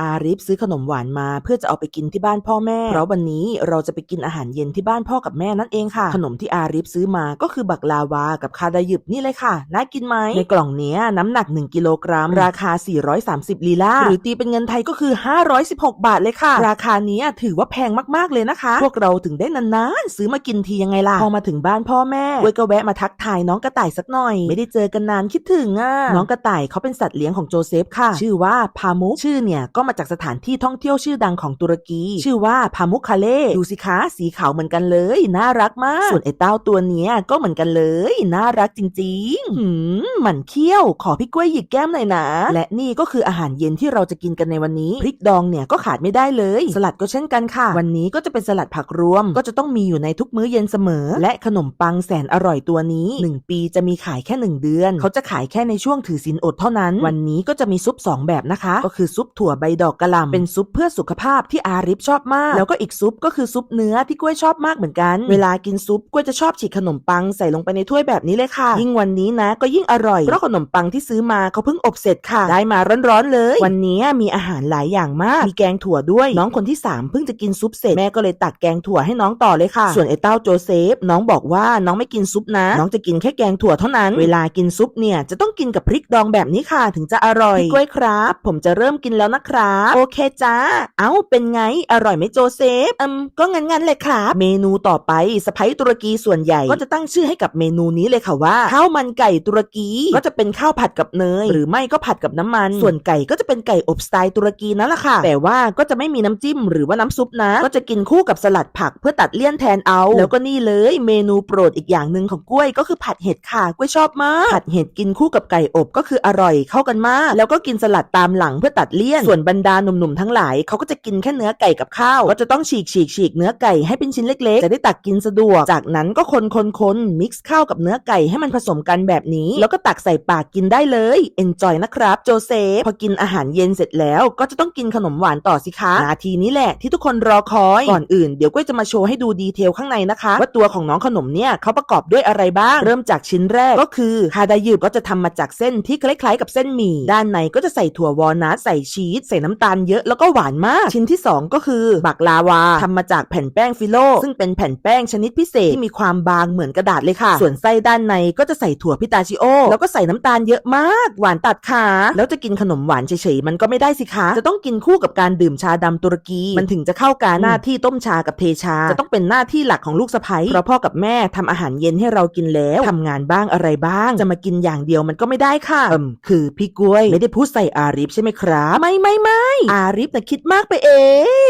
อาริฟซื้อขนมหวานมาเพื่อจะเอาไปกินที่บ้านพ่อแม่ เพราะวันนี้เราจะไปกินอาหารเย็นที่บ้านพ่อกับแม่นั่นเองค่ะ ขนมที่อาริฟซื้อมาก็คือบักลาวากับคาดายึบนี่เลยค่ะ น่ากินไหม ในกล่องเนี้ยน้ำหนัก 1 กิโลกรัม ราคา 430 ลีลาร์หรือตีเป็นเงินไทยก็คือ 516 บาทเลยค่ะ ราคานี้ถือว่าแพงมากๆเลยนะคะ พวกเราถึงได้นานๆ ซื้อมากินทียังไงล่ะ พอมาถึงบ้านพ่อแม่เวยก็แวะมาทักทายน้องกระต่ายสักหน่อย ไม่ได้เจอกันนานคิดถึงอะ น้องกระต่ายเขาเป็นสัตว์เลี้ยงของโจเซฟค่ะ ชื่อว่าพามุชื่อเนี่ยก็มาจากสถานที่ท่องเที่ยวชื่อดังของตุรกี ชื่อว่าพามุคาเล่ดูสิคะสีขาวเหมือนกันเลย น่ารักมาก ส่วนไอ้เต้าตัวเนี้ยก็เหมือนกันเลย น่ารักจริงๆหืมหมันเคี้ยว ขอพี่กล้วยหยิกแก้มหน่อยนะ และนี่ก็คืออาหารเย็นที่เราจะกินกันในวันนี้พริกดองเนี่ยก็ขาดไม่ได้เลย สลัดก็เช่นกันค่ะ วันนี้ก็จะเป็นสลัดผักรวม ก็จะต้องมีอยู่ในทุกมื้อเย็นเสมอ และขนมปังแสนอร่อยตัวนี้ 1 ปีจะมีขายแค่ 1 เดือน เขาจะขายแค่ในช่วงถือศีลอดเท่านั้น วันนี้ก็จะมีซุป 2 แบบนะคะ ก็คือซุปถั่วใบดอกกะหล่ำเป็นซุปเพื่อสุขภาพที่อาริฟชอบมาก แล้วก็อีกซุปก็คือซุปเนื้อที่กล้วยชอบมากเหมือนกัน เวลากินซุปกล้วยจะชอบฉีกขนมปังใส่ลงไปในถ้วยแบบนี้เลยค่ะ ยิ่งวันนี้นะก็ยิ่งอร่อย เพราะขนมปังที่ซื้อมาเขาเพิ่งอบเสร็จค่ะ ได้มาร้อนๆเลย วันนี้มีอาหารหลายอย่างมาก มีแกงถั่วด้วย น้องคนที่3เพิ่งจะกินซุปเสร็จแม่ก็เลยตักแกงถั่วให้น้องต่อเลยค่ะ ส่วนไอ้เต้าโจเซฟ น้องบอกว่าน้องไม่กินซุปนะ น้องจะกินแค่แกงถั่วเท่านั้น เวลากินซุปเนี่ยจะต้องกินกับพริกดองแบบนี้ค่ะ ถึงจะอร่อยพี่กล้วยครับ ผมจะเริ่มกินแล้วนะครับโอเคจ้า เอ้าเป็นไงอร่อยไหมโจเซฟอืมก็งั้นๆเลยครับเมนูต่อไปสไปตุรกีส่วนใหญ่ก็จะตั้งชื่อให้กับเมนูนี้เลยค่ะว่าข้าวมันไก่ตุรกีก็จะเป็นข้าวผัดกับเนย หรือไม่ก็ผัดกับน้ำมัน ส่วนไก่ก็จะเป็นไก่อบสไตล์ตุรกีนั่นแหละค่ะ แต่ว่าก็จะไม่มีน้ำจิ้มหรือว่าน้ำซุปนะ ก็จะกินคู่กับสลัดผักเพื่อตัดเลี่ยนแทนเอา แล้วก็นี่เลยเมนูโปรดอีกอย่างหนึ่งของกล้วยก็คือผัดเห็ดค่ะกล้วยชอบมากผัดเห็ดกินคู่กับไก่อบก็คืออร่อยเข้ากันมาก แล้วก็กินสลัดตามหลังเพื่อตัดเลี่ยนส่วนบรรดาหนุ่มๆทั้งหลายเขาก็จะกินแค่เนื้อไก่กับข้าวก็จะต้องฉีกฉีกฉีกเนื้อไก่ให้เป็นชิ้นเล็กๆ จะได้ตักกินสะดวก จากนั้นก็คนคนคนมิกซ์ข้าวกับเนื้อไก่ให้มันผสมกันแบบนี้ แล้วก็ตักใส่ปากกินได้เลยเอนจอยนะครับโจเซฟพอกินอาหารเย็นเสร็จแล้ว ก็จะต้องกินขนมหวานต่อสิคะนาทีนี้แหละที่ทุกคนรอคอยก่อนอื่นเดี๋ยวก้อยจะมาโชว์ให้ดูดีเทลข้างในนะคะว่าตัวของน้องขนมเนี่ยเขาประกอบด้วยอะไรบ้าง เริ่มจากชิ้นแรกก็คือคาดายืบก็จะทำมาจากเส้นที่คล้ายๆ กับเส้นหมี่ด้านในก็จะใส่ถั่ววอลนัทใส่ชีสใส่น้ำตาลเยอะแล้วก็หวานมาก ชิ้นที่ 2 ก็คือบักลาวาทำมาจากแผ่นแป้งฟิโล ซึ่งเป็นแผ่นแป้งชนิดพิเศษที่มีความบางเหมือนกระดาษเลยค่ะ ส่วนไส้ด้านในก็จะใส่ถั่วพิตาชิโอ แล้วก็ใส่น้ำตาลเยอะมาก หวานตัดขา แล้วจะกินขนมหวานเฉยๆมันก็ไม่ได้สิคะ จะต้องกินคู่กับการดื่มชาดำตุรกี มันถึงจะเข้ากันหน้าที่ต้มชากับเทชา จะต้องเป็นหน้าที่หลักของลูกสะใภ้เพราะพ่อกับแม่ทำอาหารเย็นให้เรากินแล้วทำงานบ้างอะไรบ้าง จะมากินอย่างเดียวมันก็ไม่ได้ค่ะเอิมคือพี่กล้วยไม่ได้พูดใส่อาริฟใช่ไหมครับ ไม่ไม่ไม่ อาริฟน่ะคิดมากไปเอ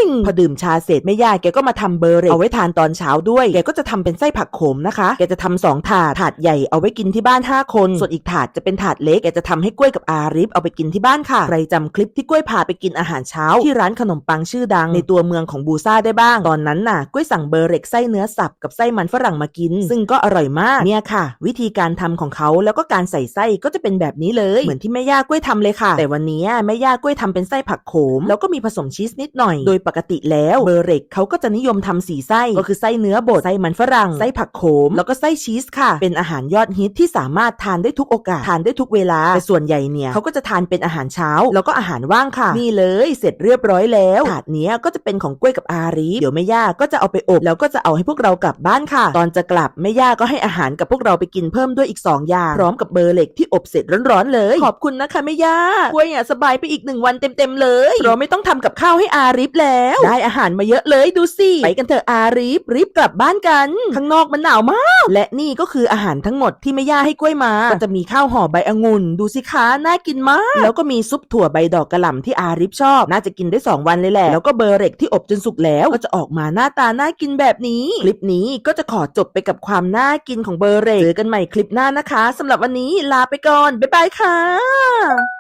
ง พอดื่มชาเสร็จแม่ย่าแกก็มาทำเบอร์เรกเอาไว้ทานตอนเช้าด้วย แกก็จะทำเป็นไส้ผักโขมนะคะ แกจะทำสองถาด ถาดใหญ่เอาไว้กินที่บ้าน 5 คน ส่วนอีกถาดจะเป็นถาดเล็ก แกจะทำให้กล้วยกับอาริฟเอาไปกินที่บ้านค่ะ ใครจำคลิปที่กล้วยพาไปกินอาหารเช้า ที่ร้านขนมปังชื่อดัง ในตัวเมืองของบูซ่าได้บ้าง ตอนนั้นน่ะกล้วยสั่งเบอร์เรกไส้เนื้อสับกับไส้มันฝรั่งมากิน ซึ่งก็อร่อยมาก เนี่ยค่ะ วิธีการทำของเขาแล้วก็การใส่ไส้ก็จะเป็นแบบนี้เลย เหมือนที่แม่ย่ากล้วยทำเลยค่ะ แต่วันนี้แม่ย่ากล้วยทำเป็นไส้ผักโขม แล้วก็มีผสมชีสนิดหน่อย โดยปกติแล้วเบอร์เรกเขาก็จะนิยมทำสีไส้ ก็คือไส้เนื้อบด ไส้มันฝรั่ง ไส้ผักโขม แล้วก็ไส้ชีสค่ะ เป็นอาหารยอดฮิตที่สามารถทานได้ทุกโอกาส ทานได้ทุกเวลา แต่ส่วนใหญ่เนี่ยเขาก็จะทานเป็นอาหารเช้า แล้วก็อาหารว่างค่ะ นี่เลยเสร็จเรียบร้อยแล้วถาดนี้ก็จะเป็นของกล้วยกับอารีเดี๋ยวแม่ย่าก็จะเอาไปอบแล้วก็จะเอาให้พวกเรากลับบ้านค่ะ ตอนจะกลับแม่ย่าก็ให้อาหารกับพวกเราไปกินเพิ่มด้วยอีก 2 อย่าง พร้อมกับเบอร์เล็กที่อบเสร็จร้อนๆเลย ขอบคุณนะคะแม่ย่ากล้วยอะสบายไปอีกหนึ่งวันเต็มๆเลยเราไม่ต้องทำกับข้าวให้อาริฟแล้ว ได้อาหารมาเยอะเลยดูสิไปกันเถอะอาริฟรีบกลับบ้านกัน ข้างนอกมันหนาวมาก และนี่ก็คืออาหารทั้งหมดที่แม่ย่าให้กล้วยมาก็จะมีข้าวห่อใบองุ่นดูสิคะน่ากินมาก แล้วก็มีซุปถั่วใบดอกกระหล่ำที่อาริฟชอบ น่าจะกินได้ 2 วันเลยแหละแล้วก็เบอร์เร็กที่อบจนสุกแล้วก็จะออกมาหน้าตาน่ากินแบบนี้ คลิปนี้ก็จะขอจบไปกับความน่ากินของเบอร์เร็กเจอกันใหม่คลิปหน้านะคะสำหรับวันนี้ลาไปก่อนบ๊ายบายค่ะ